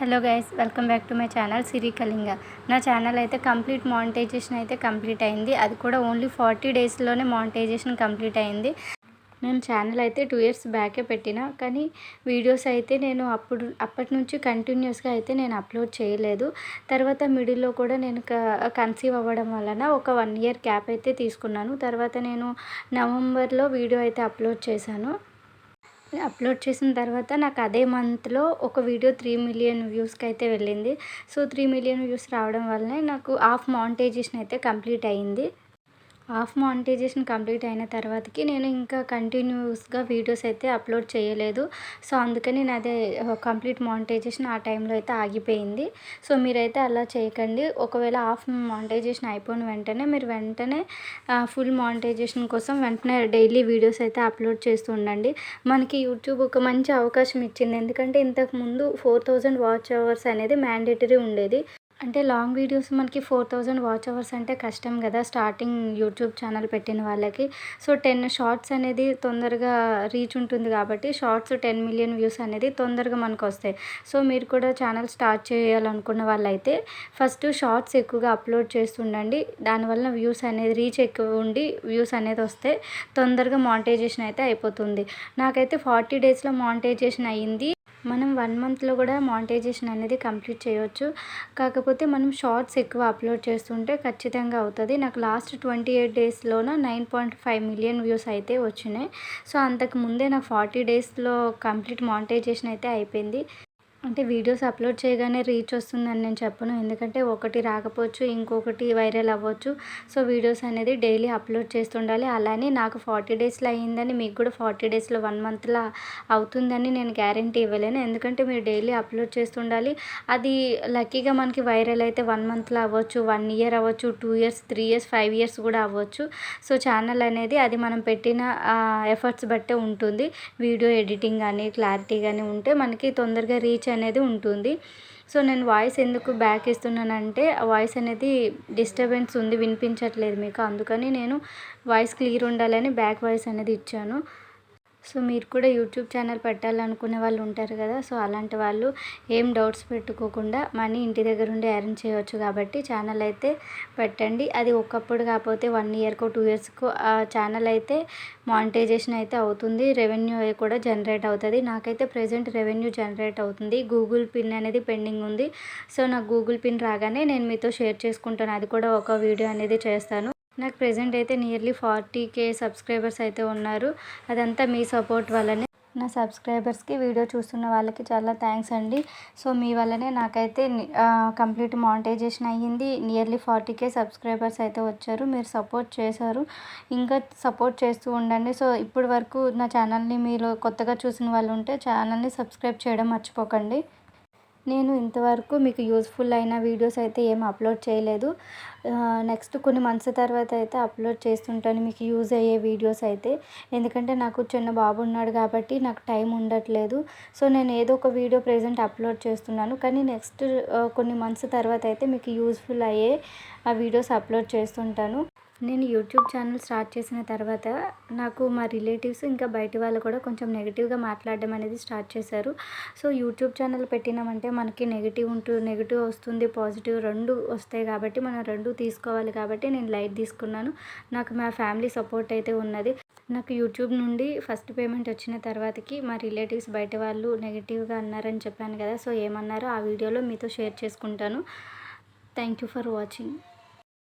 Hello guys welcome back to my channel Siri Kalinga. నా channel అయితే complete monetisation అయితే complete అయింది. అది కూడా ఓన్లీ ఫార్టీ డేస్లోనే మానిటైజేషన్ కంప్లీట్ అయింది. నేను ఛానల్ అయితే టూ ఇయర్స్ బ్యాకే పెట్టిన కానీ వీడియోస్ అయితే నేను అప్పుడు అప్పటి నుంచి కంటిన్యూస్గా అయితే నేను అప్లోడ్ చేయలేదు. తర్వాత మిడిల్లో కూడా నేను కన్సీవ్ అవ్వడం వలన ఒక వన్ ఇయర్ క్యాప్ అయితే తీసుకున్నాను. తర్వాత నేను నవంబర్లో వీడియో అయితే అప్లోడ్ చేశాను. అప్లోడ్ చేసిన తర్వాత నాకు అదే మంత్లో ఒక వీడియో త్రీ మిలియన్ వ్యూస్కి అయితే వెళ్ళింది. సో త్రీ మిలియన్ వ్యూస్ రావడం వల్లనే నాకు హాఫ్ మానిటైజేషన్ అయితే కంప్లీట్ అయ్యింది హాఫ్ మానిటైజేషన్ కంప్లీట్ అయిన తర్వాతకి నేను ఇంకా కంటిన్యూస్గా వీడియోస్ అయితే అప్లోడ్ చేయలేదు. సో అందుకని నాదే కంప్లీట్ మానిటైజేషన్ ఆ టైంలో అయితే ఆగిపోయింది. సో మీరైతే అలా చేయకండి. ఒకవేళ హాఫ్ మానిటైజేషన్ అయిపోయిన వెంటనే మీరు వెంటనే ఫుల్ మానిటైజేషన్ కోసం వెంటనే డైలీ వీడియోస్ అయితే అప్లోడ్ చేస్తూ ఉండండి. మనకి యూట్యూబ్ ఒక మంచి అవకాశం ఇచ్చింది. ఎందుకంటే ఇంతకుముందు ఫోర్ థౌజండ్ వాచ్ అవర్స్ అనేది మ్యాండేటరీ ఉండేది. అంటే లాంగ్ వీడియోస్ మనకి ఫోర్ థౌజండ్ వాచ్ అవర్స్ అంటే కష్టం కదా స్టార్టింగ్ యూట్యూబ్ ఛానల్ పెట్టిన వాళ్ళకి. సో టెన్ షార్ట్స్ అనేది తొందరగా రీచ్ ఉంటుంది కాబట్టి షార్ట్స్ టెన్ మిలియన్ వ్యూస్ అనేది తొందరగా మనకు వస్తాయి. సో మీరు కూడా ఛానల్ స్టార్ట్ చేయాలనుకున్న వాళ్ళైతే ఫస్ట్ షార్ట్స్ ఎక్కువగా అప్లోడ్ చేస్తుండండి. దానివల్ల వ్యూస్ అనేది రీచ్ ఎక్కువ ఉండి వ్యూస్ అనేది వస్తే తొందరగా మానిటైజేషన్ అయితే అయిపోతుంది. నాకైతే ఫార్టీ డేస్లో మానిటైజేషన్ అయ్యింది. మనం వన్ మంత్లో కూడా మానిటైజేషన్ అనేది కంప్లీట్ చేయవచ్చు కాకపోతే మనం షార్ట్స్ ఎక్కువ అప్లోడ్ చేస్తుంటే ఖచ్చితంగా అవుతుంది. నాకు last twenty eight డేస్లోన nine point five million views అయితే వచ్చినాయి. సో అంతకు ముందే నాకు ఫార్టీ డేస్లో కంప్లీట్ మానిటైజేషన్ అయితే అయిపోయింది. అంటే వీడియోస్ అప్లోడ్ చేయగానే రీచ్ వస్తుందని నేను చెప్పను. ఎందుకంటే ఒకటి రాకపోవచ్చు ఇంకొకటి వైరల్ అవ్వచ్చు. సో వీడియోస్ అనేది డైలీ అప్లోడ్ చేస్తుండాలి. అలానే నాకు ఫార్టీ డేస్లో అయ్యిందని మీకు కూడా ఫార్టీ డేస్లో వన్ మంత్లో అవుతుందని నేను గ్యారంటీ ఇవ్వలేను. ఎందుకంటే మీరు డైలీ అప్లోడ్ చేస్తుండాలి. అది లక్కీగా మనకి వైరల్ అయితే వన్ మంత్లో అవ్వచ్చు వన్ ఇయర్ అవ్వచ్చు two years three years five years కూడా అవ్వచ్చు. సో ఛానల్ అనేది అది మనం పెట్టిన ఎఫర్ట్స్ బట్టే ఉంటుంది. వీడియో ఎడిటింగ్ కానీ క్లారిటీ కానీ ఉంటే మనకి తొందరగా రీచ్ అనేది ఉంటుంది. సో నేను వాయిస్ ఎందుకు బ్యాక్ ఇస్తున్నానంటే ఆ వాయిస్ అనేది డిస్టర్బెన్స్ ఉంది వినిపించట్లేదు మీకు. అందుకని నేను వాయిస్ క్లియర్ ఉండాలని బ్యాక్ వాయిస్ అనేది ఇచ్చాను. సో మీరు కూడా యూట్యూబ్ ఛానల్ పెట్టాలనుకునే వాళ్ళు ఉంటారు కదా సో అలాంటి వాళ్ళు ఏం డౌట్స్ పెట్టుకోకుండా మనీ ఇంటి దగ్గర ఉండి అరేంజ్ చేయవచ్చు కాబట్టి ఛానల్ అయితే పెట్టండి. అది ఒకప్పుడు కాకపోతే వన్ ఇయర్కో టూ ఇయర్స్కో ఆ ఛానల్ అయితే మానిటైజేషన్ అయితే అవుతుంది రెవెన్యూ కూడా జనరేట్ అవుతుంది. నాకైతే ప్రజెంట్ రెవెన్యూ జనరేట్ అవుతుంది. గూగుల్ పిన్ అనేది పెండింగ్ ఉంది. సో నాకు గూగుల్ పిన్ రాగానే నేను మీతో షేర్ చేసుకుంటాను. అది కూడా ఒక వీడియో అనేది చేస్తాను. నాకు ప్రజెంట్ అయితే నియర్లీ ఫార్టీ కే సబ్స్క్రైబర్స్ అయితే ఉన్నారు. అదంతా మీ సపోర్ట్ వల్లనే. నా సబ్స్క్రైబర్స్కి వీడియో చూస్తున్న వాళ్ళకి చాలా థ్యాంక్స్ అండి. సో మీ వల్లనే నాకైతే కంప్లీట్ మానిటైజేషన్ అయ్యింది. నియర్లీ ఫార్టీ కే సబ్స్క్రైబర్స్ అయితే వచ్చారు. మీరు సపోర్ట్ చేశారు. ఇంకా సపోర్ట్ చేస్తూ ఉండండి. సో ఇప్పటి వరకు నా ఛానల్ని మీరు కొత్తగా చూసిన వాళ్ళు ఉంటే ఛానల్ని సబ్స్క్రైబ్ చేయడం మర్చిపోకండి. నేను ఇంతవరకు మీకు యూస్ఫుల్ అయిన వీడియోస్ అయితే ఏం అప్లోడ్ చేయలేదు. నెక్స్ట్ కొన్ని మంత్స్ తర్వాత అయితే అప్లోడ్ చేస్తుంటాను మీకు యూజ్ అయ్యే వీడియోస్ అయితే. ఎందుకంటే నాకు చిన్న బాబు ఉన్నాడు కాబట్టి నాకు టైం ఉండట్లేదు. సో నేను ఏదో ఒక వీడియో ప్రజెంట్ అప్లోడ్ చేస్తున్నాను. కానీ నెక్స్ట్ కొన్ని మంత్స్ తర్వాత అయితే మీకు యూస్ఫుల్ అయ్యే ఆ వీడియోస్ అప్లోడ్ చేస్తుంటాను. నేను యూట్యూబ్ ఛానల్ స్టార్ట్ చేసిన తర్వాత నాకు మా రిలేటివ్స్ ఇంకా బయట వాళ్ళు కూడా కొంచెం నెగిటివ్గా మాట్లాడడం అనేది స్టార్ట్ చేశారు. సో యూట్యూబ్ ఛానల్ పెట్టినామంటే మనకి నెగిటివ్ ఉంటూ నెగిటివ్ వస్తుంది పాజిటివ్ రెండు వస్తాయి కాబట్టి మనం రెండు తీసుకోవాలి కాబట్టి నేను లైట్ తీసుకున్నాను. నాకు మా ఫ్యామిలీ సపోర్ట్ అయితే ఉన్నది. నాకు యూట్యూబ్ నుండి ఫస్ట్ పేమెంట్ వచ్చిన తర్వాతకి మా రిలేటివ్స్ బయట వాళ్ళు నెగిటివ్గా అన్నారని చెప్పాను కదా సో ఏమన్నారో ఆ వీడియోలో మీతో షేర్ చేసుకుంటాను. Thank you for watching.